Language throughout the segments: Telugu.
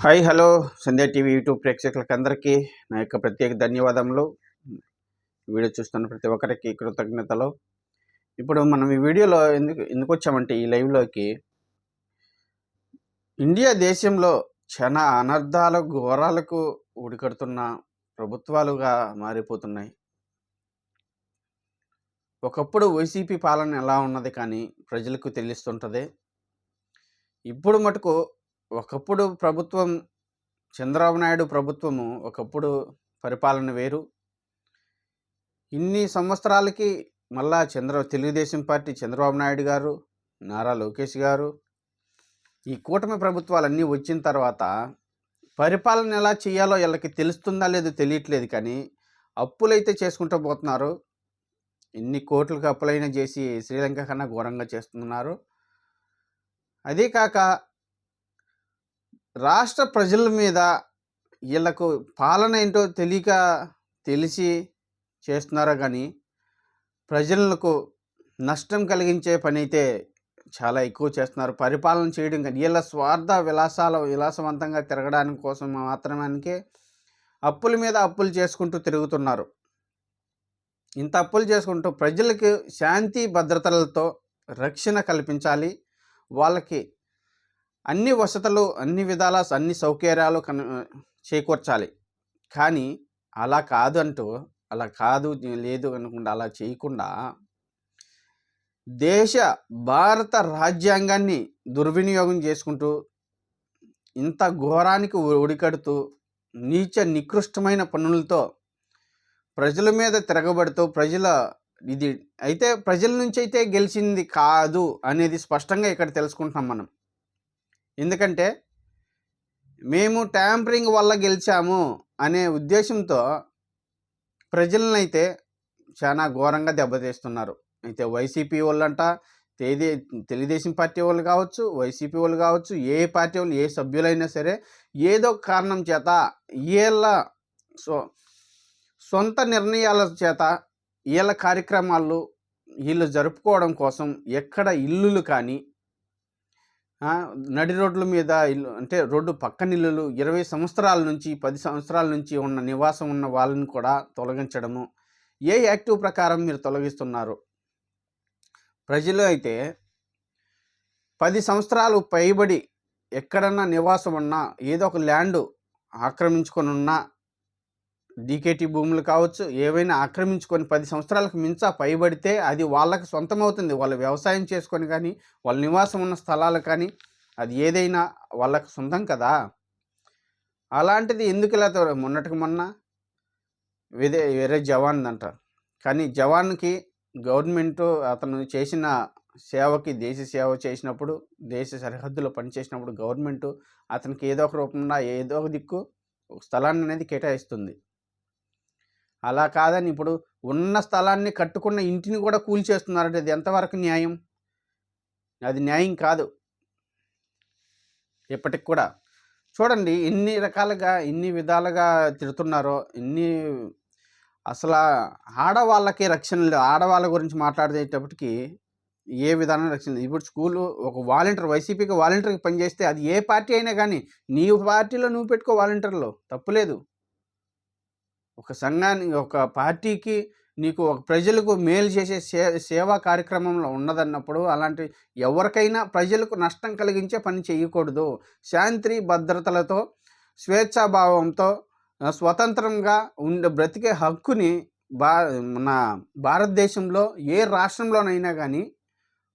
Hi hello. Sandhya TV YouTube ప్రేక్షకులకు అందరికీ నా యొక్క ప్రత్యేక ధన్యవాదములు. వీడియో చూస్తున్న ప్రతి ఒక్కరికి కృతజ్ఞతలు. ఇప్పుడు మనం ఈ వీడియోలో ఎందుకు ఎందుకు వచ్చామంటే ఈ లైవ్లోకి ఇండియా దేశంలో చాలా అనర్థాల ఘోరాలకు ఉడికడుతున్న ప్రభుత్వాలుగా మారిపోతున్నాయి. ఒకప్పుడు వైసీపీ పాలన ఎలా ఉన్నది కానీ ప్రజలకు తెలుస్తుంటుంది. ఇప్పుడు మటుకు ఒకప్పుడు ప్రభుత్వం చంద్రబాబు నాయుడు ప్రభుత్వము ఒకప్పుడు పరిపాలన వేరు. ఇన్ని సంవత్సరాలకి మళ్ళా చంద్ర తెలుగుదేశం పార్టీ చంద్రబాబు నాయుడు గారు నారా లోకేష్ గారు ఈ కూటమి ప్రభుత్వాలన్నీ వచ్చిన తర్వాత పరిపాలన ఎలా చేయాలో వీళ్ళకి తెలుస్తుందా లేదో తెలియట్లేదు కానీ అప్పులైతే చేసుకుంటూ పోతున్నారు. ఎన్ని కోట్లకు అప్పులైనా చేసి శ్రీలంక కన్నా ఘోరంగా చేస్తున్నారు. అదే కాక రాష్ట్ర ప్రజల మీద వీళ్ళకు పాలన ఏంటో తెలియక తెలిసి చేస్తున్నారో కానీ ప్రజలకు నష్టం కలిగించే పని అయితే చాలా ఎక్కువ చేస్తున్నారు. పరిపాలన చేయడం కానీ వీళ్ళ స్వార్థ విలాసాల విలాసవంతంగా తిరగడానికి కోసం మాత్రమే అప్పుల మీద అప్పులు చేసుకుంటూ తిరుగుతున్నారు. ఇంత అప్పులు చేసుకుంటూ ప్రజలకు శాంతి భద్రతలతో రక్షణ కల్పించాలి. వాళ్ళకి అన్ని వసతులు అన్ని విధాల అన్ని సౌకర్యాలు కను చేకూర్చాలి. కానీ అలా కాదు అంటూ అలా కాదు లేదు అనుకుండా అలా చేయకుండా దేశ భారత రాజ్యాంగాన్ని దుర్వినియోగం చేసుకుంటూ ఇంత ఘోరానికి ఒడికడుతూ నీచ నికృష్టమైన పనులతో ప్రజల మీద తిరగబడుతూ ప్రజల ఇది అయితే ప్రజల నుంచి అయితే గెలిచింది కాదు అనేది స్పష్టంగా ఇక్కడ తెలుసుకుంటున్నాం మనం. ఎందుకంటే మేము ట్యాంపరింగ్ వల్ల గెలిచాము అనే ఉద్దేశంతో ప్రజలను అయితే చాలా ఘోరంగా దెబ్బతీస్తున్నారు. అయితే వైసీపీ వాళ్ళంట తేదీ తెలుగుదేశం పార్టీ వాళ్ళు కావచ్చు వైసీపీ వాళ్ళు కావచ్చు ఏ పార్టీ వాళ్ళు ఏ సభ్యులైనా సరే ఏదో కారణం చేత వీళ్ళ సో సొంత నిర్ణయాల చేత వీళ్ళ కార్యక్రమాలు వీళ్ళు జరుపుకోవడం కోసం ఎక్కడ ఇల్లులు కానీ నడి రోడ్ల మీద ఇల్లు అంటే రోడ్డు పక్కన ఇల్లులు ఇరవై సంవత్సరాల నుంచి పది సంవత్సరాల నుంచి ఉన్న నివాసం ఉన్న వాళ్ళని కూడా తొలగించడము. ఏ యాక్టివ్ ప్రకారం మీరు తొలగిస్తున్నారు? ప్రజలు అయితే పది సంవత్సరాలు పైబడి ఎక్కడన్నా నివాసం ఉన్నా ఏదో ఒక ల్యాండ్ ఆక్రమించుకొని ఉన్నా డీకేటీ భూములు కావచ్చు ఏవైనా ఆక్రమించుకొని పది సంవత్సరాలకు మించా పైబడితే అది వాళ్ళకి సొంతం అవుతుంది వాళ్ళు వ్యవసాయం చేసుకొని కానీ వాళ్ళ నివాసం ఉన్న స్థలాలు కానీ అది ఏదైనా వాళ్ళకి సొంతం కదా. అలాంటిది ఎందుకు ఇలా మొన్నటికి మొన్న వేరే వేరే జవాన్ అంటారు. కానీ జవాన్కి గవర్నమెంట్ అతను చేసిన సేవకి దేశ సేవ చేసినప్పుడు దేశ సరిహద్దులో పనిచేసినప్పుడు గవర్నమెంట్ అతనికి ఏదో ఒక రూపంలో ఏదో ఒక దిక్కు స్థలాన్ని అనేది కేటాయిస్తుంది. అలా కాదని ఇప్పుడు ఉన్న స్థలాన్ని కట్టుకున్న ఇంటిని కూడా కూల్చేస్తున్నారంటే అది ఎంతవరకు న్యాయం? అది న్యాయం కాదు. ఇప్పటికి కూడా. చూడండి ఎన్ని రకాలుగా ఎన్ని విధాలుగా తిడుతున్నారో ఎన్ని అసలు ఆడవాళ్ళకి రక్షణ లేదు. ఆడవాళ్ళ గురించి మాట్లాడేటప్పటికి ఏ విధానం రక్షణ లేదు. ఇప్పుడు స్కూలు ఒక వాలంటీర్ వైసీపీకి వాలంటీర్కి పనిచేస్తే అది ఏ పార్టీ అయినా కానీ నీ పార్టీలో నువ్వు పెట్టుకో వాలంటీర్లో. తప్పులేదు ఒక సంఘాన్ని ఒక పార్టీకి నీకు ఒక ప్రజలకు మేలు చేసే సే సేవా కార్యక్రమంలో ఉన్నదన్నప్పుడు అలాంటి ఎవరికైనా ప్రజలకు నష్టం కలిగించే పని చేయకూడదు. శాంతి భద్రతలతో స్వేచ్ఛాభావంతో స్వతంత్రంగా ఉండే బ్రతికే హక్కుని భా మన భారతదేశంలో ఏ రాష్ట్రంలోనైనా కానీ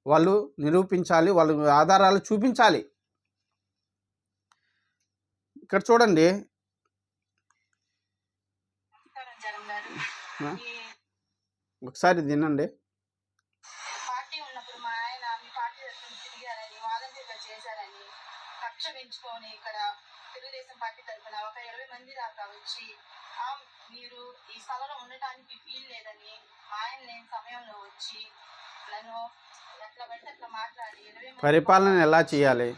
వాళ్ళు నిరూపించాలి వాళ్ళు ఆధారాలు చూపించాలి. ఇక్కడ చూడండి నమస్కారం జగన్ గారు ఆ? ఈ ఒకసారి తినండి పార్టీ ఉన్నప్పుడు మా ఆయన మీ పార్టీ తరఫున తిరిగారని వాలంటీర్గా చేశారని కక్ష పెంచుకొని ఇక్కడ తెలుగుదేశం పార్టీ తరఫున ఒక ఇరవై మంది దాకా వచ్చి "ఆ, మీరు ఈ ఉండటానికి వీలు లేదని ఆయన లేని సమయంలో వచ్చి నన్ను ఎట్లా పడితే అట్లా మాట్లాడి ఇరవై మంది పరిపాలన ఎలా చేయాలి?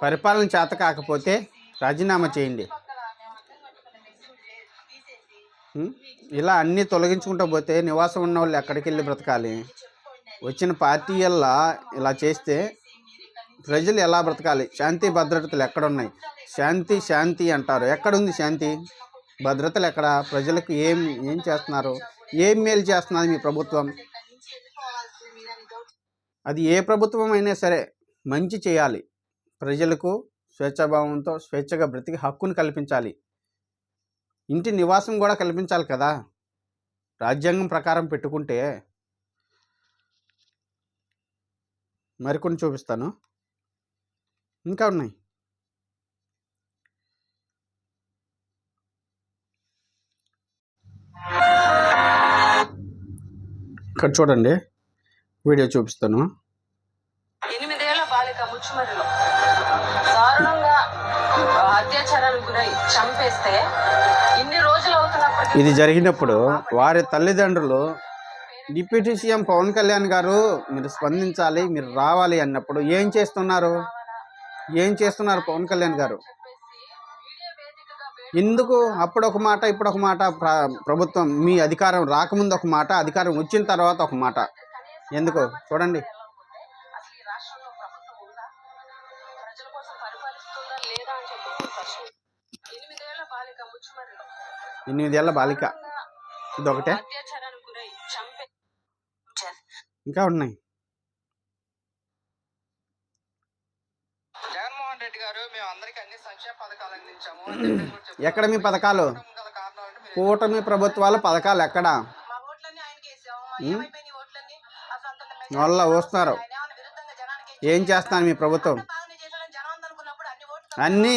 పరిపాలన చేత కాకపోతే రాజీనామా చేయండి చుట్టుపక్కల మేము అర్థం కట్టుకున్న మెస్సి కూడా చే- తీసేసి ఉం? ఇలా అన్నీ తొలగించుకుంటూ పోతే నివాసం ఉన్న వాళ్ళు ఎక్కడికి వెళ్ళి బ్రతకాలి? వచ్చిన పార్టీ వల్ల ఇలా చేస్తే ప్రజలు ఎలా బ్రతకాలి? శాంతి భద్రతలు ఎక్కడున్నాయి? శాంతి శాంతి అంటారు. ఎక్కడుంది శాంతి? భద్రతలు ఎక్కడ? ప్రజలకు ఏం ఏం చేస్తున్నారు? ఏం మేలు చేస్తున్నది మీ ప్రభుత్వం? అది ఏ ప్రభుత్వం అయినా సరే మంచి చేయాలి. ప్రజలకు స్వేచ్ఛాభావంతో స్వేచ్ఛగా బ్రతికి హక్కును కల్పించాలి. ఇంటి నివాసం కూడా కల్పించాలి కదా. రాజ్యాంగం ప్రకారం పెట్టుకుంటే మరికొన్ని చూపిస్తాను. ఇంకా ఉన్నాయి. ఇక్కడ చూడండి. వీడియో చూపిస్తాను. ఎనిమిదేళ్ళ బాలిక ముచ్చుమరిలో దారుణంగా అత్యాచారానికి గురై చంపేస్తే ఇది జరిగినప్పుడు వారి తల్లిదండ్రులు డిప్యూటీ సీఎం పవన్ కళ్యాణ్ గారు మీరు స్పందించాలి మీరు రావాలి అన్నప్పుడు ఏం చేస్తున్నారు? ఏం చేస్తున్నారు పవన్ కళ్యాణ్ గారు? ఎందుకు? అప్పుడు ఒక మాట ఇప్పుడు ఒక మాట ప్రభుత్వం మీ అధికారం రాకముందు ఒక మాట అధికారం వచ్చిన తర్వాత ఒక మాట. ఎందుకు? చూడండి. ఎనిమిదేళ్ళ బాలిక. ఇదొకటే. గురై చంపే ఇంకా ఉన్నాయి. జగన్మోహన్ రెడ్డి గారు మేము అందరికి అన్ని సంక్షేమ పథకాలు అందించాము. అని చెప్పేసి కూడా చెప్తున్నారు. ఎక్కడ మీ పథకాలు? కూటమి ప్రభుత్వాల పథకాలు ఎక్కడ? వాళ్ళ వస్తున్నారు. ఏం చేస్తాను మీ ప్రభుత్వం? అన్నీ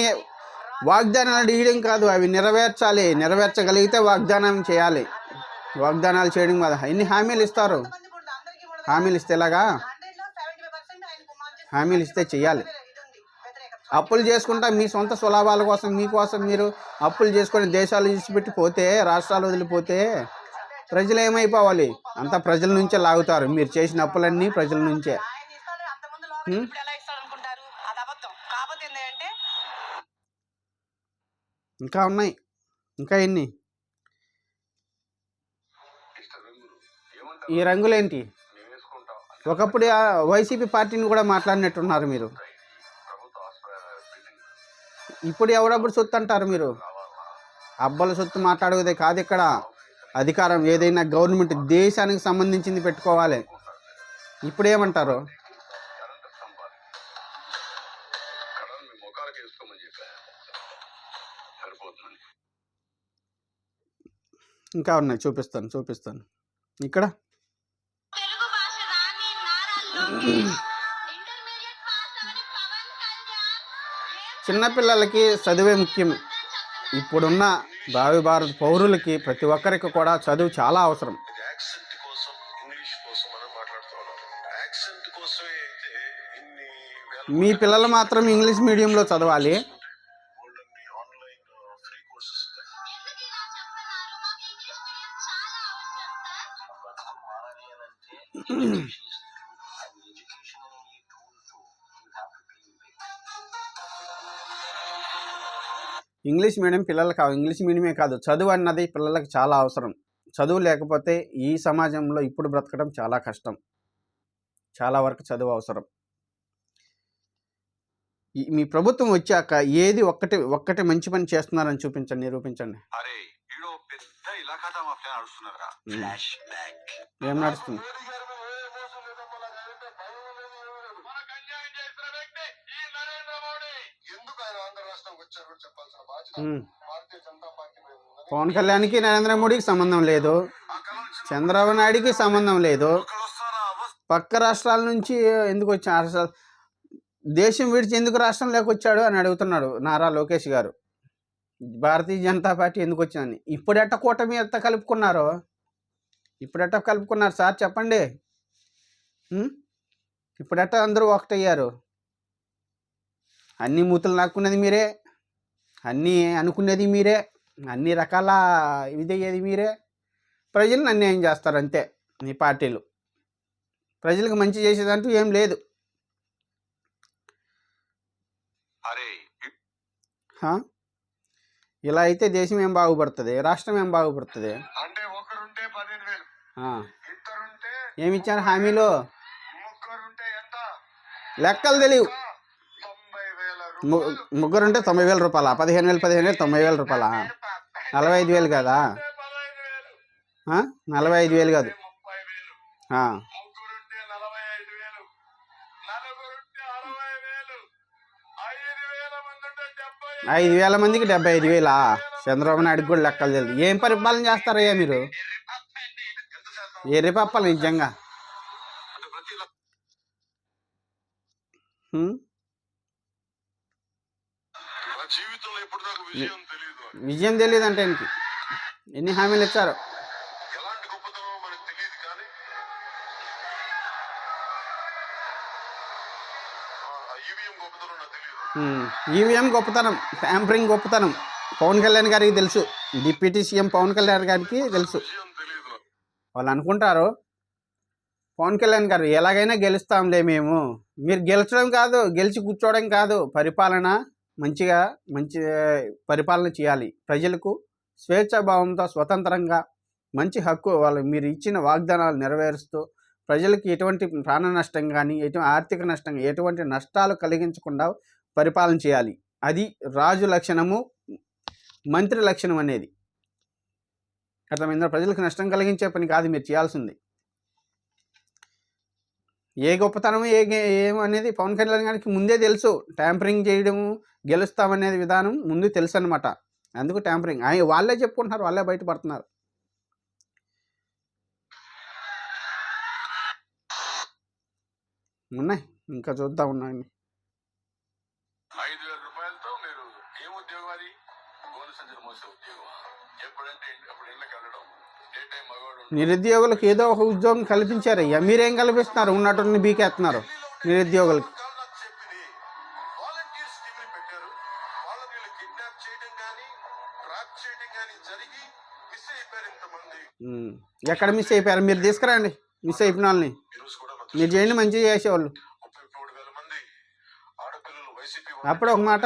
వాగ్దానాలు ఇవ్వడం కాదు అవి నెరవేర్చాలి. నెరవేర్చగలిగితే వాగ్దానం చేయాలి. వాగ్దానాలు చేయడం కాదు. ఎన్ని హామీలు ఇస్తారు? హామీలు ఇస్తే ఎలాగా? హామీలు ఇస్తే వ్యతిరేకత అప్పులు చేసుకుంటా మీ సొంత సులాభాల కోసం మీకోసం మీరు అప్పులు చేసుకొని దేశాలు విడిచిపెట్టి పోతే రాష్ట్రాలు వదిలిపోతే ప్రజలు ఏమైపోవాలి? అంతా ప్రజల నుంచే లాగుతారు. మీరు చేసిన అప్పులన్నీ ప్రజల నుంచే ఆయన ఇస్తాడు అంత ముందు లోపల ఉం? ఇప్పుడు ఎలా ఇస్తాడు అనుకుంటారు అది అబద్ధం కాకపోతే ఏంటంటే ఇంకా ఉన్నాయి. ఇంకా ఎన్ని? ఈ రంగులేంటి? ఒకప్పుడు వైసీపీ పార్టీని కూడా మాట్లాడినట్టున్నారు మీరు. ఇప్పుడు ఎవడప్పుడు సొత్తు అంటారు మీరు? అబ్బల సొత్తు మాట్లాడేదే కాదు ఇక్కడ. అధికారం ఏదైనా గవర్నమెంట్ దేశానికి సంబంధించింది పెట్టుకోవాలి. ఇప్పుడు ఏమంటారు ఇంకా ఉన్నాయి. చూపిస్తాను చూపిస్తాను. ఇక్కడ? చిన్నపిల్లలకి చదువే ముఖ్యం. ఇప్పుడున్న భావి భారత పౌరులకి ప్రతి ఒక్కరికి కూడా చదువు చాలా అవసరం. ఇది యాక్సెంట్ కోసం ఇంగ్లీష్ కోసం మనం మాట్లాడుతున్నాం. యాక్సెంట్ కోసమే అయితే ఇన్ని వేల మీ పిల్లలు మాత్రం ఇంగ్లీష్ మీడియంలో చదవాలి. ఇంగ్లీష్ మీడియం పిల్లలకు కాదు ఇంగ్లీష్ మీడియమే కాదు. చదువు అన్నది పిల్లలకు చాలా అవసరం. చదువు లేకపోతే ఈ సమాజంలో ఇప్పుడు బ్రతకడం చాలా కష్టం. చాలా వరకు చదువు అవసరం. మీ ప్రభుత్వం వచ్చాక ఏది ఒక్కటి ఒక్కటి మంచి పని చేస్తున్నారని చూపించండి నిరూపించండి. అరే ఈడో పెద్ద ఇలాఖా మాఫియా నడుస్తున్నారా ఫ్లాష్ బ్యాక్ ఏం నడుస్తుంది ఎందుకు ఆయన ఆంధ్ర రాష్ట్రం వచ్చారు చెప్పాల్సిన బాధ్యత ఉమ్. భారతీయ జనతా పార్టీ మీద ఉందని పవన్ కళ్యాణ్కి నరేంద్ర మోడీకి సంబంధం లేదు. చంద్రబాబు నాయుడికి సంబంధం లేదు. పక్క రాష్ట్రాల నుంచి ఎందుకు వచ్చాడు అసలు దేశం విడిచి ఎందుకు రాష్ట్రంలోకి వచ్చాడు అని అడుగుతున్నాడు నారా లోకేష్ గారు. భారతీయ జనతా పార్టీ ఎందుకు వచ్చిందని. ఇప్పుడెట్ట కూటమి ఎట్ట కలుపుకున్నారో? ఇప్పుడెట్ట కలుపుకున్నారు? సార్ చెప్పండి? ఇప్పుడెట్ట అందరూ ఒకటయ్యారు? అన్ని మూతులు నాక్కున్నది మీరే. అన్నీ అనుకునేది మీరే అన్ని రకాల ఇదయ్యేది మీరే. ప్రజలను అన్యాయం చేస్తారు అంతే మీ పార్టీలు. ప్రజలకు మంచి చేసేదంటూ ఏం లేదు? ఇలా అయితే దేశం ఏం బాగుపడుతుంది రాష్ట్రం ఏం బాగుపడుతుంది? అంటే ఒకరుంటే పదిహేను వేలు ఆ. ఇద్దరుంటే ఏమి ఇచ్చారు హామీలో లెక్కలు తెలియవు ముగ్గురు ఉంటే తొంభై వేల రూపాయల? పదిహేను వేలు పదిహేను వేలు తొంభై వేల రూపాయల? నలభై ఐదు వేలు కదా? నలభై ఐదు వేలు. కాదు. ఐదు వేలు. మందికి డెబ్బై ఐదు వేలా? చంద్రబాబు నాయుడుకి కూడా లెక్కలు తెలియదు ఏం పరిపాలన చేస్తారయ్యా మీరు? ఎర్రి పప్పాలి నిజంగా అంటే ప్రతి లక్ష హ్మ్? నా జీవితంలో ఎప్పుడు నాకు విజయం తెలియదు అంటే ఎన్ని హామీలు ఇచ్చారు? ఈవీఎం గొప్పతనం ఈవీఎం గొప్పతనం ట్యాంపరింగ్ గొప్పతనం. పవన్ కళ్యాణ్ గారికి తెలుసు. డిప్యూటీ సీఎం పవన్ కళ్యాణ్ గారికి తెలుసు. వాళ్ళు అనుకుంటారు పవన్ కళ్యాణ్ గారు ఎలాగైనా గెలుస్తాంలే మేము. మీరు గెలిచడం కాదు గెలిచి కూర్చోవడం కాదు. పరిపాలన మంచిగా మంచి పరిపాలన చేయాలి. ప్రజలకు స్వేచ్ఛాభావంతో స్వతంత్రంగా మంచి హక్కు వాళ్ళు మీరు ఇచ్చిన వాగ్దానాలు నెరవేరుస్తూ ప్రజలకు ఎటువంటి ప్రాణ నష్టం కానీ ఎటువంటి ఆర్థిక నష్టం ఎటువంటి నష్టాలు కలిగించకుండా పరిపాలన చేయాలి. అది రాజు లక్షణము మంత్రి లక్షణం అనేది. అర్థమైందా? ప్రజలకు నష్టం కలిగించే పని కాదు మీరు చేయాల్సింది. ఏ గొప్పతనం ఏ గే- ఏం అనేది పవన్ కళ్యాణ్ గారికి ముందే తెలుసు. ట్యాంపరింగ్ చేయడము గెలుస్తామనేది విధానం ముందు తెలుసు అనమాట అందుకు ట్యాంపరింగ్. ఆయన వాళ్ళే చెప్పుకుంటున్నారు వాళ్ళే బయటపడుతున్నారు. ఉన్నాయి. ఇంకా చూద్దాం ఉన్నాయండి నిరుద్యోగులకు ఏదో ఒక ఉద్యోగం కల్పించారయ్యా. మీరేం కల్పిస్తున్నారు? ఉన్నటువంటి బీకేస్తున్నారు నిరుద్యోగులకు. ఎక్కడ మిస్ అయిపోయారు? మీరు తీసుకురండి. మిస్ అయిపోయిన వాళ్ళని. మీరు చేయండి మంచిగా చేసేవాళ్ళు. అప్పుడు ఒక మాట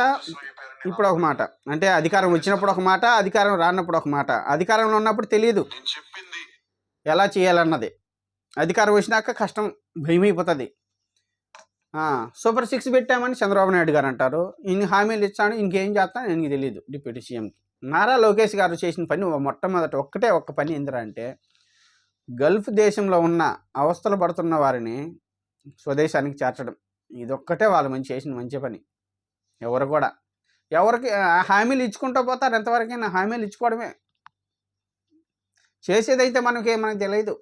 ఇప్పుడు ఒక మాట. అంటే అధికారం వచ్చినప్పుడు ఒక మాట అధికారం రానప్పుడు ఒక మాట. అధికారంలో ఉన్నప్పుడు తెలియదు. ఎలా చేయాలన్నది. అధికారం వచ్చినాక కష్టం భయమైపోతుంది. సూపర్ సిక్స్ పెట్టామని చంద్రబాబు నాయుడు గారు అంటారు. ఇన్ని హామీలు ఇచ్చాను ఇంకేం చేస్తాను నేను తెలియదు డిప్యూటీ సీఎంకి నారా లోకేష్ గారు చేసిన పని మొట్టమొదటి ఒక్కటే ఒక్క పని ఏందిరా అంటే గల్ఫ్ దేశంలో ఉన్న అవస్థలు పడుతున్న వారిని స్వదేశానికి చేర్చడం. ఇదొక్కటే వాళ్ళు మంచి చేసిన మంచి పని. ఎవరు కూడా. ఎవరికి హామీలు ఇచ్చుకుంటూ పోతారు ఎంతవరకైనా. హామీలు ఇచ్చుకోవడమే. చేసేదైతే మనకి మనకు తెలియదు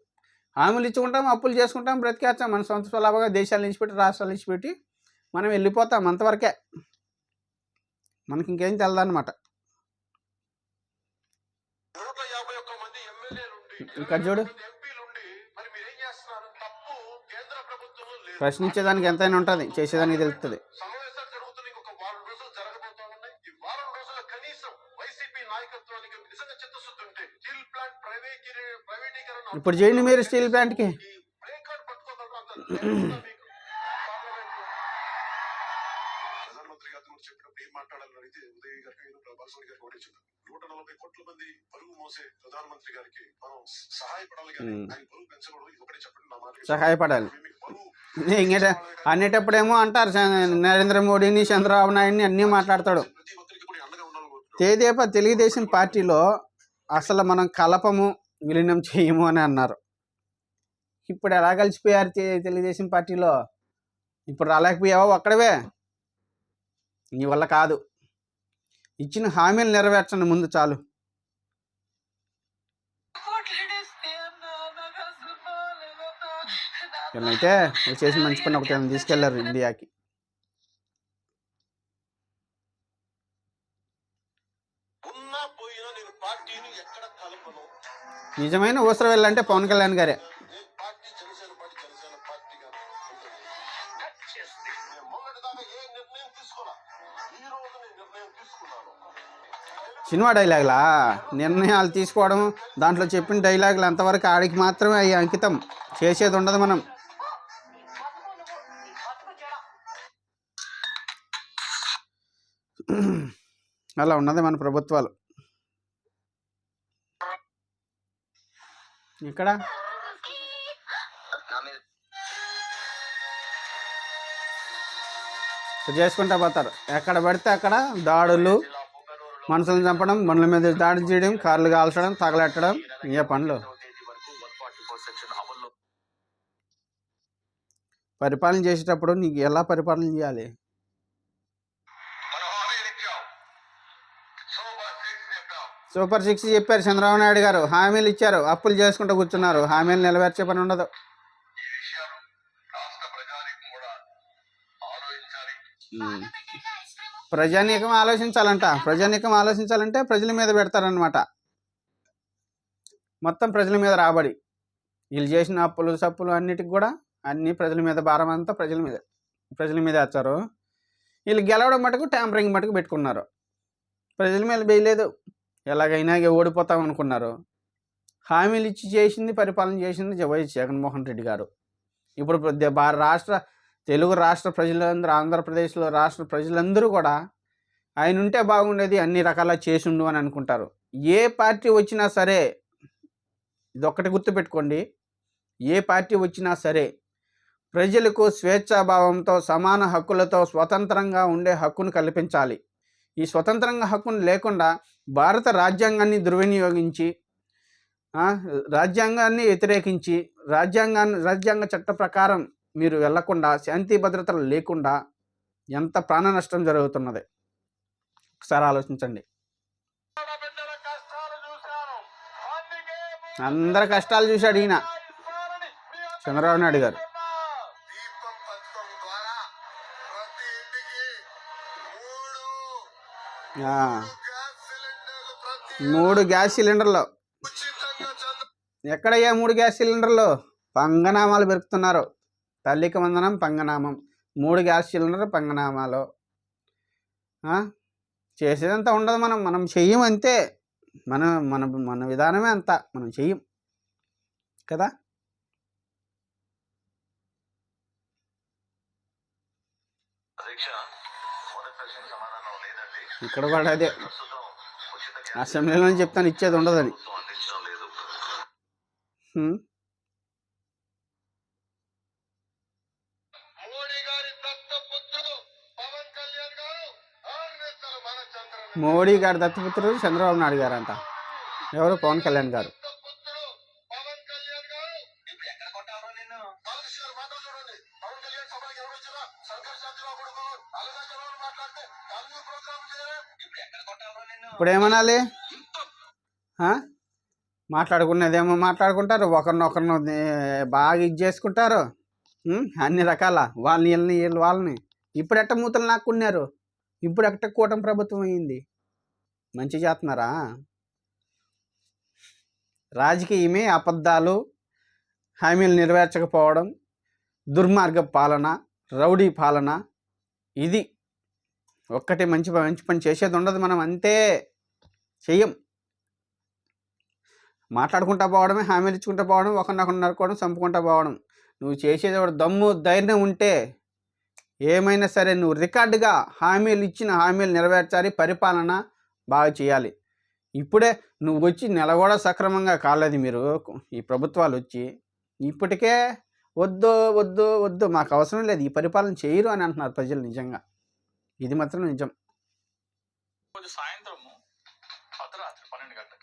హామీలు ఇచ్చుకుంటాం అప్పులు చేసుకుంటాం బ్రతికేస్తాం. మన సొంత స్వలాభంగా దేశాలు నుంచి రాష్ట్రాలు నుంచి పెట్టి మనం వెళ్ళిపోతాం అంతవరకే. మనకి ఇంకేం తెలదన్నమాట ఇక్కడ చూడు. ప్రశ్నించేదానికి ఎంతైనా ఉంటుంది చేసేదానికి తెలుస్తుంది నూట నలభై కోట్ల మంది బరువు మోసే ప్రధానమంత్రి గారికి మనం సహాయపడాలి కానీ మ్మ్. ఆయన బరువు పెంచకూడదు. ఇది ఒకటే చెప్పండి నా మాట సహాయపడాలి. మీకు బరువు ఇంకేట? అనేటప్పుడేమో అంటారు నరేంద్ర మోడీని చంద్రబాబు నాయుడిని అన్నీ మాట్లాడతాడు. తేదేపా తెలుగుదేశం పార్టీలో అసలు మనం కలపము విలీనం చేయము అని అన్నారు. ఇప్పుడు ఎలా కలిసిపోయారు తెలుగుదేశం పార్టీలో? ఇప్పుడు రాలేకపోయావా ఒక్కడవే? నీ వల్ల కాదు. ఇచ్చిన హామీలు నెరవేర్చండి ముందు చాలు. అయితే చేసిన మంచి పని ఒకటి తీసుకెళ్ళారు ఇండియాకి ఉన్నా పోయినా నేను పార్టీని ఎక్కడ కలపను నిజమైన ఊసర వెళ్ళంటే పవన్ కళ్యాణ్ గారే ఏ పార్టీ జనసేన పార్టీ జనసేన పార్టీగా ఉంటుంది. నేను మొన్నటిదాకా ఏ నిర్ణయం నిజమైన ఈ రోజు పవన్ కళ్యాణ్ గారే. సినిమా డైలాగులా? నిర్ణయాలు తీసుకోవడం దాంట్లో చెప్పిన డైలాగులు అంతవరకు ఆడికి మాత్రమే అవి అంకితం. చేసేది ఉండదు మనం. అలా ఉన్నది మన ప్రభుత్వాలు. ఇక్కడ? చేసుకుంటా పోతారు. ఎక్కడ పడితే అక్కడ దాడులు మనుషులను చంపడం బండ్ల మీద దాడి చేయడం కార్లు కాల్చడం తగలెట్టడం ఏ పనులు. పరిపాలన చేసేటప్పుడు నీకు ఎలా పరిపాలన చేయాలి? సూపర్ సిక్స్ చెప్పారు చంద్రబాబు నాయుడు గారు. హామీలు ఇచ్చారు. అప్పులు చేసుకుంటూ కూర్చున్నారు. హామీలు నెరవేర్చే పని ఉండదు. ప్రజానికి ఆలోచించాలంట. ప్రజానీకం ఆలోచించాలంటే ప్రజల మీద పెడతారనమాట మొత్తం ప్రజల మీద రాబడి. వీళ్ళు చేసిన అప్పులు సప్పులు అన్నిటికి కూడా అన్ని ప్రజల మీద భారం అంతా ప్రజల మీద. ప్రజల మీద వేస్తారు. వీళ్ళు గెలవడం మటుకు ట్యాంపరింగ్ మటుకు పెట్టుకున్నారు. ప్రజల మీద వేయలేదు ఎలాగైనా ఓడిపోతాం అనుకున్నారు. హామీలు ఇచ్చి చేసింది పరిపాలన చేసింది వైఎస్ జగన్మోహన్ రెడ్డి గారు. ఇప్పుడు రాష్ట్ర తెలుగు రాష్ట్ర ప్రజలందరూ ఆంధ్రప్రదేశ్లో రాష్ట్ర ప్రజలందరూ కూడా ఆయన ఉంటే బాగుండేది అన్ని రకాల చేసిండు అని అనుకుంటారు. ఏ పార్టీ వచ్చినా సరే ఇదొక్కటి గుర్తుపెట్టుకోండి. ఏ పార్టీ వచ్చినా సరే ప్రజలకు స్వేచ్ఛాభావంతో సమాన హక్కులతో స్వతంత్రంగా ఉండే హక్కును కల్పించాలి. ఈ స్వతంత్రంగా హక్కును లేకుండా భారత రాజ్యాంగాన్ని దుర్వినియోగించి రాజ్యాంగాన్ని వ్యతిరేకించి రాజ్యాంగాన్ని రాజ్యాంగ చట్ట ప్రకారం మీరు వెళ్ళకుండా శాంతి భద్రతలు లేకుండా ఎంత ప్రాణ నష్టం జరుగుతున్నది? ఒకసారి ఆలోచించండి. అందరి కష్టాలు చూశాడు ఈయన. చంద్రబాబు నాయుడు గారు. Yeah. మూడు గ్యాస్ సిలిండర్లు. ఎక్కడయ్యా మూడు గ్యాస్ సిలిండర్లు? పంగనామాలు పెరుకుతున్నారు తల్లికి వందనం పంగనామం. మూడు గ్యాస్ సిలిండర్ పంగనామాలు? చేసేదంతా ఉండదు మనం. మనం చెయ్యం అంతే. మన మన మన విధానమే అంతా. మనం చెయ్యం. కదా? ఇక్కడ కూడా అదే. అసెంబ్లీలో చెప్తాను ఇచ్చేది ఉండదని ప్రభుత్వం అందించడం లేదు. హ్మ్. మోడీ గారి దత్తపుత్రుడు పవన్ కళ్యాణ్ గారు ఆర్ఎస్ఎల్ మన చంద్రబాబు మోడీ గారి దత్తపుత్రుడు చంద్రబాబు నాయుడు గారు అంట ఎవరు? పవన్ కళ్యాణ్ గారు. ఇప్పుడు ఏమనాలి మాట్లాడుకునేదేమో మాట్లాడుకుంటారు. ఒకరినొకరిని బాగా ఇది చేసుకుంటారు. అన్ని రకాల వాళ్ళని వీళ్ళని వీళ్ళు వాళ్ళని. ఇప్పుడు ఎట్ట మూతలు నాక్కున్నారు? ఇప్పుడు ఎట్ట కూటమి ప్రభుత్వం అయింది? మంచి చేస్తున్నారా? రాజకీయమే అబద్ధాలు హామీలు నెరవేర్చకపోవడం దుర్మార్గ పాలన రౌడీ పాలన ఇది ఒక్కటి మంచి మంచి పని చేసేది ఉండదు మనం అంతే చెయ్యం. మాట్లాడుకుంటా పోవడమే హామీలు ఇచ్చుకుంటా పోవడం ఒకరినొకరు నరుకోవడం చంపుకుంటా పోవడం. నువ్వు చేసేది కూడా దమ్ము ధైర్యం ఉంటే ఏమైనా సరే నువ్వు రికార్డుగా హామీలు ఇచ్చిన హామీలు నెరవేర్చాలి పరిపాలన బాగా చేయాలి. ఇప్పుడే నువ్వు వచ్చి నెల కూడా సక్రమంగా కాలేదు మీరు ఈ ప్రభుత్వాలు వచ్చి. ఇప్పటికే వద్దు వద్దు వద్దు మాకు అవసరం లేదు ఈ పరిపాలన చేయరు అని అంటున్నారు ప్రజలు నిజంగా. ఇది మాత్రం నిజం.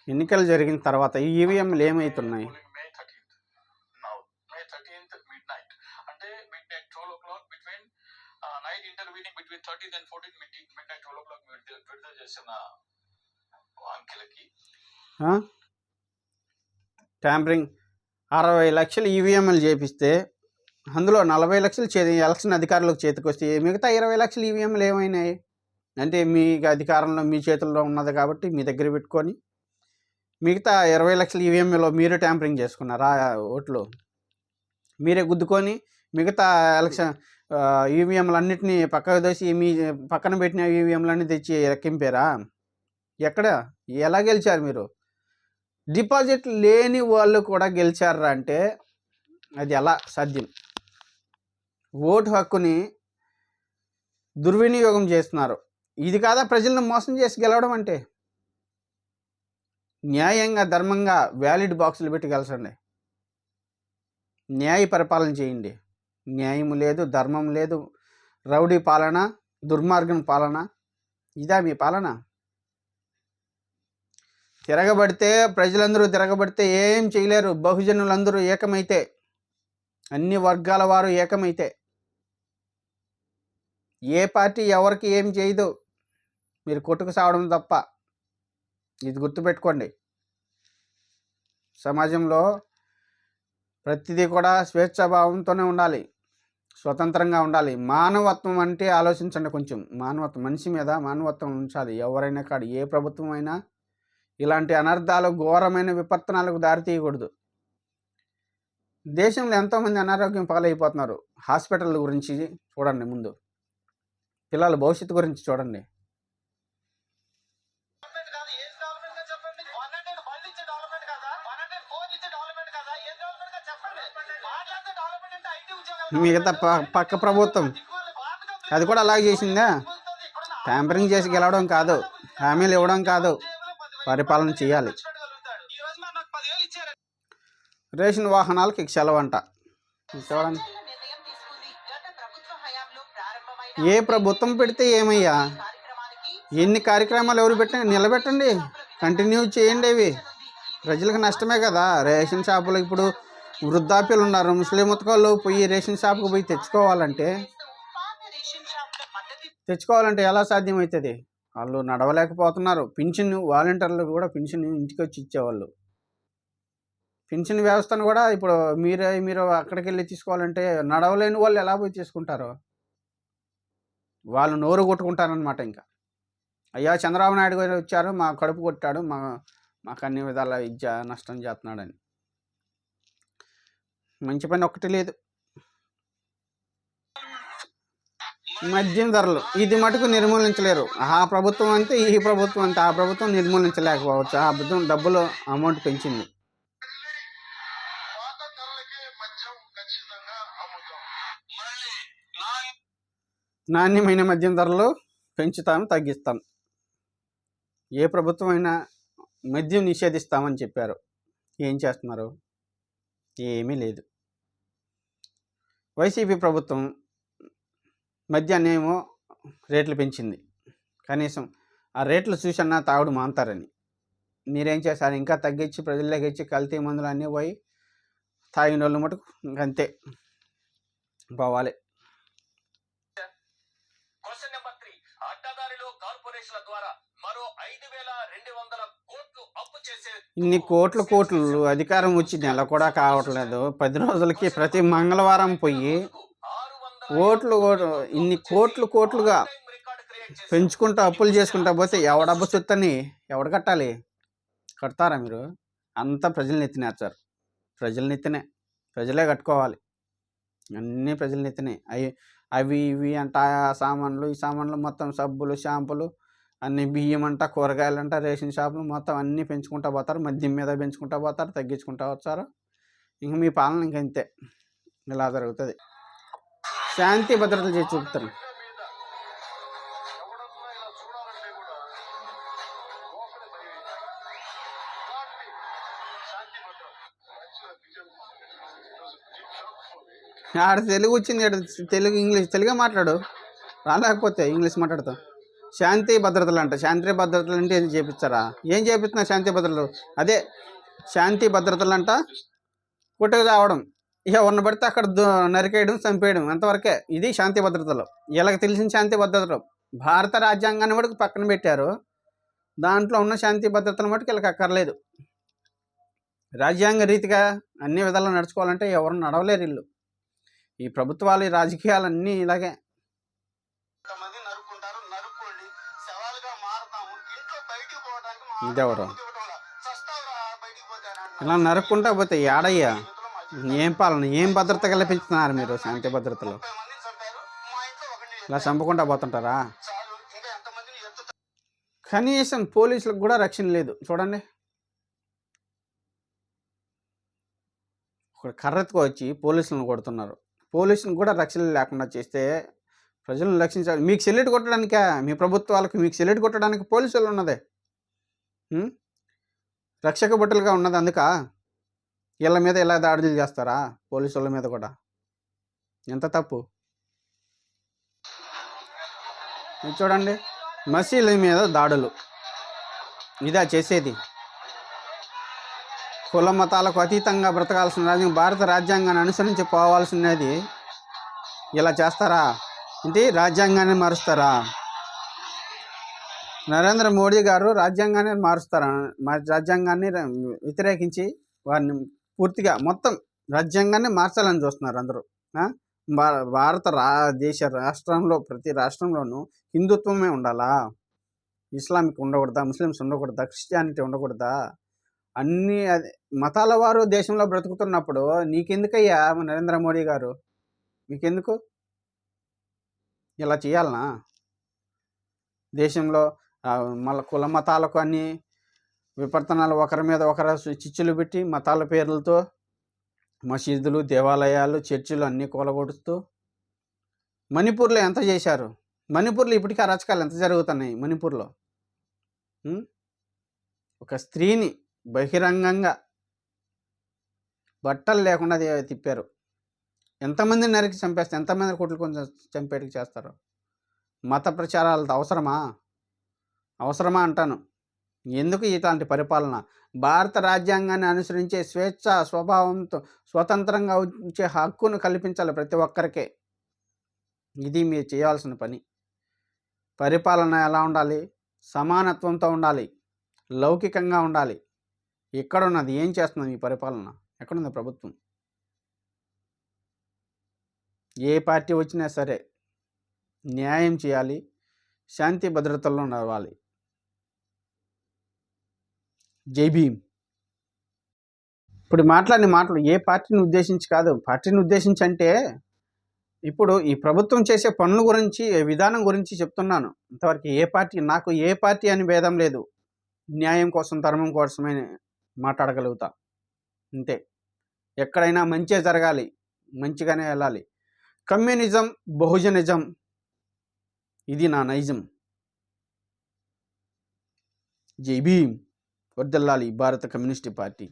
ఎన్నికలు జరిగిన తర్వాత ఈ ఈవీఎంలు ఏమవుతున్నాయి ట్యాంపరింగ్ అరవై లక్షలు ఈవీఎంలు చేపిస్తే అందులో నలభై లక్షలు చే ఎలక్షన్ అధికారులకు చేతికి వస్తే మిగతా ఇరవై లక్షలు ఈవీఎంలు ఏమైనాయి? అంటే మీ అధికారంలో మీ చేతుల్లో ఉన్నది కాబట్టి మీ దగ్గర పెట్టుకొని మిగతా ఇరవై లక్షల ఈవీఎంలో మీరు ట్యాంపరింగ్ చేసుకున్నారా ఓట్లు? మీరే గుద్దుకొని మిగతా ఎలక్షన్ ఈవీఎంలు అన్నింటినీ పక్కకు దోసి మీ పక్కన పెట్టిన ఈవీఎంలన్నీ తెచ్చి ఎక్కింపారా ఎక్కడ? ఎలా గెలిచారు మీరు? డిపాజిట్ లేని వాళ్ళు కూడా గెలిచారా అంటే అది ఎలా సాధ్యం? ఓటు హక్కుని దుర్వినియోగం చేస్తున్నారు. ఇది కాదా ప్రజలను మోసం చేసి గెలవడం అంటే? న్యాయంగా ధర్మంగా వ్యాలిడ్ బాక్సులు పెట్టి గెలచండి. న్యాయ పరిపాలన చేయండి. న్యాయం లేదు ధర్మం లేదు రౌడీ పాలన దుర్మార్గం పాలన ఇదా మీ పాలన? తిరగబడితే ప్రజలందరూ తిరగబడితే ఏం చేయలేరు. బహుజనులందరూ ఏకమైతే అన్ని వర్గాల వారు ఏకమైతే. ఏ పార్టీ ఎవరికి ఏం చేయదు. మీరు కొట్టుకు సావడం తప్ప. ఇది గుర్తుపెట్టుకోండి. సమాజంలో ప్రతిదీ కూడా స్వేచ్ఛాభావంతోనే ఉండాలి. స్వతంత్రంగా ఉండాలి. మానవత్వం అంటే ఆలోచించండి కొంచెం. మానవత్వం మనిషి మీద మానవత్వం ఉంచాలి. ఎవరైనా కాదు ఏ ప్రభుత్వం అయినా ఇలాంటి అనర్థాలు ఘోరమైన విపర్తనాలకు దారి తీయకూడదు. దేశంలో ఎంతోమంది అనారోగ్యం పాలైపోతున్నారు. హాస్పిటల్ గురించి చూడండి ముందు. పిల్లల భవిష్యత్తు గురించి చూడండి. మిగతా పక్క ప్రభుత్వం. అది కూడా అలాగే చేసిందా? ట్యాంపరింగ్ చేసి గెలవడం కాదు. హామీలు ఇవ్వడం కాదు. పరిపాలన చేయాలి ఈ రోజు మరి నాకు పదివేలు ఇచ్చారు రేషన్ వాహనాలకు ఇక సెలవు చూడండి ఏ ప్రభుత్వం పెడితే ఏమయ్యా? ఎన్ని కార్యక్రమాలు ఎవరు పెట్టినా నిలబెట్టండి. కంటిన్యూ చేయండి అవి. ప్రజలకు నష్టమే కదా. రేషన్ షాపులు ఇప్పుడు వృద్ధాప్యులు ఉన్నారు. ముస్లిం ఉతకాళ్ళు పోయి రేషన్ షాప్కి పోయి తెచ్చుకోవాలంటే తెచ్చుకోవాలంటే ఎలా సాధ్యమవుతుంది? వాళ్ళు నడవలేకపోతున్నారు. పింఛన్ వాలంటీర్లు కూడా పింఛన్ ఇంటికి వచ్చి ఇచ్చేవాళ్ళు. పెన్షన్ వ్యవస్థను కూడా ఇప్పుడు మీరే మీరు అక్కడికి వెళ్ళి తీసుకోవాలంటే నడవలేని వాళ్ళు ఎలా పోయి తీసుకుంటారు? వాళ్ళు నోరు కొట్టుకుంటారనమాట ఇంకా. అయ్యా చంద్రబాబు నాయుడు గారు వచ్చారు మా కడుపు కొట్టాడు మా మాకు అన్ని విధాల విద్య నష్టం చేస్తున్నాడని. మంచి పని ఒక్కటి లేదు. మద్యం ధరలు ఇది మటుకు నిర్మూలించలేరు. ఆ ప్రభుత్వం అంతే ఈ ప్రభుత్వం అంతే ఆ ప్రభుత్వం నిర్మూలించలేకపోవచ్చు. ఆ ప్రభుత్వం డబ్బులు అమౌంట్ పెంచింది. నాణ్యమైన మద్యం ధరలు పెంచుతాము తగ్గిస్తాం ఏ ప్రభుత్వం అయినా మద్యం నిషేధిస్తామని చెప్పారు. ఏం చేస్తున్నారు? ఏమీ లేదు. వైసీపీ ప్రభుత్వం మద్యాన్ని ఏమో రేట్లు పెంచింది. కనీసం ఆ రేట్లు చూసన్నా తాగుడు మాంతారని. మీరేం చేస్తారు ఇంకా తగ్గించి ప్రజల్లోకి ఇచ్చి కల్తీ మందులు అన్నీ పోయి తాగిన వాళ్ళు మటుకు ఇంకంతే. పోవాలి క్వశ్చన్ నెంబర్ త్రీ అడ్డదారిలో కార్పొరేషన్ల ద్వారా మరో ఐదు వేల రెండు వందల కోట్లు అప్పు చేసే ఇన్ని కోట్ల కోట్లు అధికారం వచ్చి నెల కూడా కావట్లేదు. పది రోజులకి ప్రతి మంగళవారం పోయి ఓట్లు ఇన్ని కోట్లు కోట్లుగా పెంచుకుంటూ అప్పులు చేసుకుంటా పోతే ఎవడబ్బ సొత్తని ఎవడు కట్టాలి? కడతారా మీరు? అంతా ప్రజల నెత్తినేస్తారు ప్రజల నెత్తినే. ప్రజలే కట్టుకోవాలి. అన్నీ ప్రజల నెత్తినే. అవి అవి ఇవి అంట ఆ సామాన్లు ఈ సామాన్లు మొత్తం సబ్బులు షాంపులు అన్ని బియ్యం అంట కూరగాయలు అంట రేషన్ షాపులు మొత్తం అన్నీ పెంచుకుంటా పోతారు. మద్యం మీద పెంచుకుంటా పోతారు తగ్గించుకుంటా వచ్చారు ఇంక మీ పాలన ఇంక అంతే ఇలా జరుగుతుంది. శాంతి భద్రతలు చేసి చూపుతారు ఆడ తెలుగు వచ్చింది తెలుగు ఇంగ్లీష్ తెలుగే మాట్లాడు. రాలేకపోతే ఇంగ్లీష్ మాట్లాడతాం శాంతి భద్రతలు అంట. శాంతి భద్రతలు అంటే ఏం చేపిస్తారా? ఏం చేపిస్తున్నా శాంతి భద్రతలు? అదే శాంతి భద్రతలు అంట. కొట్టుకు రావడం ఇక ఉన్న పడితే అక్కడ నరికేయడం చంపేయడం అంతవరకే. ఇది శాంతి భద్రతలు. వీళ్ళకి తెలిసిన శాంతి భద్రతలు. భారత రాజ్యాంగాన్ని మటుకు పక్కన పెట్టారు. దాంట్లో ఉన్న శాంతి భద్రతలు మటుకు వీళ్ళకి అక్కర్లేదు. రాజ్యాంగ రీతిగా అన్ని విధాలు నడుచుకోవాలంటే ఎవరు నడవలేరు వీళ్ళు. ఈ ప్రభుత్వాలు ఈ రాజకీయాలన్నీ ఇలాగే. అంటున్నారు. ఇలా నరుక్కుంటా పోతే ఏడయ్యా ఏం పాలన? ఏం భద్రత కల్పించుతున్నారు మీరు శాంతి భద్రతలు? ఇలా చంపకుండా పోతుంటారా? కనీసం పోలీసులకు కూడా రక్షణ లేదు. చూడండి. ఇక్కడ కర్రెత్తుకు వచ్చి పోలీసులను కొడుతున్నారు. పోలీసులను కూడా రక్షణ లేకుండా చేస్తే ప్రజలను రక్షించాలి. మీకు సెల్యూట్ కొట్టడానికా? మీ ప్రభుత్వాలకు మీకు సెల్యూట్ కొట్టడానికి పోలీసులు ఉన్నదే. రక్షక బట్టలుగా ఉన్నది అందుక? వీళ్ళ మీద ఇలా దాడులు చేస్తారా? పోలీసుల మీద కూడా? ఎంత తప్పు? చూడండి. మసీదుల మీద దాడులు. ఇదా చేసేది. కుల మతాలకు అతీతంగా బ్రతకాల్సిన రాజ్యం భారత రాజ్యాంగాన్ని అనుసరించి పోవాల్సినది ఇలా చేస్తారా? ఇది రాజ్యాంగాన్ని మారుస్తారా? నరేంద్ర మోడీ గారు రాజ్యాంగాన్ని మారుస్తారా? మా రాజ్యాంగాన్ని వ్యతిరేకించి వారిని పూర్తిగా మొత్తం రాజ్యాంగాన్ని మార్చాలని చూస్తున్నారు అందరూ. భారత రా దేశ రాష్ట్రంలో ప్రతి రాష్ట్రంలోనూ హిందుత్వమే ఉండాలా? ఇస్లామిక్ ఉండకూడదా? ముస్లిమ్స్ ఉండకూడదా? క్రిస్టియానిటీ ఉండకూడదా? అన్ని అదే మతాల వారు దేశంలో బ్రతుకుతున్నప్పుడు నీకెందుకయ్యా నరేంద్ర మోడీ గారు? మీకెందుకు? ఇలా చేయాలనా? దేశంలో మళ్ళీ కుల మతాలకు అన్ని విపర్తనాలు ఒకరి మీద ఒకరు చిచ్చులు పెట్టి మతాల పేర్లతో మసీదులు దేవాలయాలు చర్చిలు అన్నీ కూలగొడుస్తూ మణిపూర్లో ఎంత చేశారు? మణిపూర్లో ఇప్పటికీ అరాచకాలు ఎంత జరుగుతున్నాయి మణిపూర్లో? ఒక స్త్రీని బహిరంగంగా బట్టలు లేకుండా తిప్పారు. ఎంతమంది నరికి చంపేస్తే ఎంతమంది కుట్లు కొంచెం చంపేటికి చేస్తారు? మత ప్రచారాలతో అవసరమా? అవసరమా అంటాను. ఎందుకు ఇలాంటి పరిపాలన? భారత రాజ్యాంగాన్ని అనుసరించే స్వేచ్ఛ స్వభావంతో స్వతంత్రంగా ఉంచే హక్కును కల్పించాలి ప్రతి ఒక్కరికే. ఇది మీరు చేయాల్సిన పని. పరిపాలన ఎలా ఉండాలి? సమానత్వంతో ఉండాలి. లౌకికంగా ఉండాలి. ఎక్కడున్నది ఏం చేస్తున్నది ఈ పరిపాలన? ఎక్కడుంది ప్రభుత్వం? ఏ పార్టీ వచ్చినా సరే న్యాయం చేయాలి. శాంతి భద్రతల్లో నడవాలి జై భీమ్. ఇప్పుడు మాట్లాడిన మాటలు ఏ పార్టీని ఉద్దేశించి కాదు. పార్టీని ఉద్దేశించి అంటే ఇప్పుడు ఈ ప్రభుత్వం చేసే పనుల గురించి విధానం గురించి చెప్తున్నాను. ఇంతవరకు ఏ పార్టీ నాకు ఏ పార్టీ అని భేదం లేదు. న్యాయం కోసం ధర్మం కోసమే మాట్లాడగలుగుతా. అంతే. ఎక్కడైనా మంచే జరగాలి. మంచిగానే వెళ్ళాలి. కమ్యూనిజం బహుజనిజం ఇది నా నైజం. జై భీమ్. వర్దల్లాలి భారత కమ్యూనిస్ట్ పార్టీ.